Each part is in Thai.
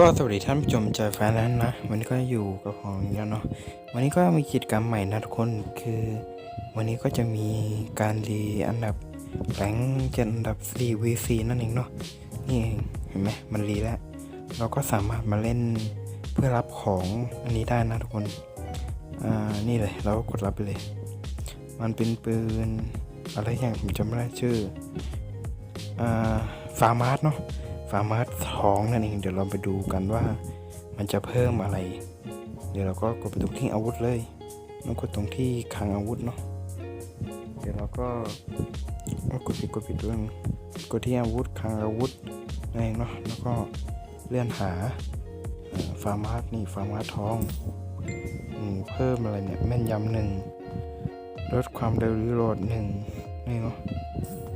ก็สวัสดีท่านผู้ชมใจแฟนแล้วนะวันนี้ก็อยู่กับของแล้วเนาะวันนี้ก็มีกิจกรรมใหม่นะทุกคนคือ วันนี้ก็จะมีการรีอันดับแรงจนอันดับ 4 VC นั่นเองเนาะนี่เองเห็นไหมมันรีแล้ว เราก็สามารถมาเล่นเพื่อรับของอันนี้ได้นะทุกคนอ่านี่เลยเราก็กดรับไปเลย มันเป็นปืนอะไรอย่างผมจำไม่ได้ชื่ออ่าฟาร์มาร์เนาะ ฟาร์มาร์ท้องนั่นเอง เดี๋ยวเราไปดูกันว่ามันจะเพิ่มอะไร เดี๋ยวเราก็กดไปตรงที่อาวุธเลยแล้วกดตรงที่คลังอาวุธเนาะ เดี๋ยวเราก็กดผิดกดผิดด้วยกดที่อาวุธคลังอาวุธนั่นเองเนาะ แล้วก็เลื่อนหาฟาร์มาร์นี่ฟาร์มาร์ทองอเพิ่มอะไรเนี่ยแม่นยำหนึ่งลดความเร็วรีโหลดหนึ่งนี่เนาะ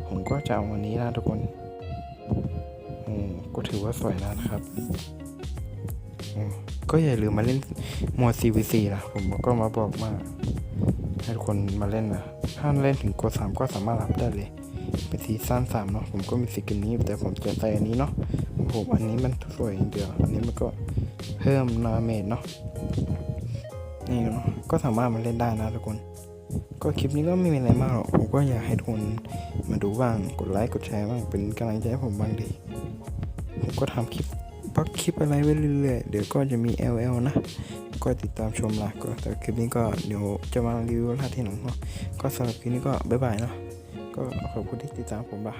ผมก็จะเอาวันนี้นะทุกคน ก็ถือว่าสวยแล้วนะครับ ก็อย่าลืมมาเล่นโหมด CVC นะผมก็มาบอกมาให้คนมาเล่นนะถ้าเล่นถึงกดสามก็สามารถรับได้เลย เป็นซีซั่นสามเนาะผมก็มีสกินนี้แต่ผมจะใส่อันนี้เนาะผมอันนี้มันสวยอย่างเดียวอันนี้มันก็เพิ่มนาเมจเนาะนี่เนาะก็สามารถมาเล่นได้นะทุกคน ก็คลิปนี้ก็ไม่มีอะไรมากหรอกผมก็อยากให้ทุกคนมาดูบ้างกดไลค์กดแชร์บ้างเป็นกำลังใจให้ผมบ้างดี ผมก็ทำคลิปปักคลิปอะไรไว้เรื่อยๆ เดี๋ยวก็จะมี LL นะ ก็ติดตามชมละก็แต่คลิปนี้ก็เดี๋ยวจะมารีวิวลาที่หนังเนาะก็สำหรับคลิปนี้ก็บ๊ายบายเนาะก็ขอบคุณที่ติดตามผมละ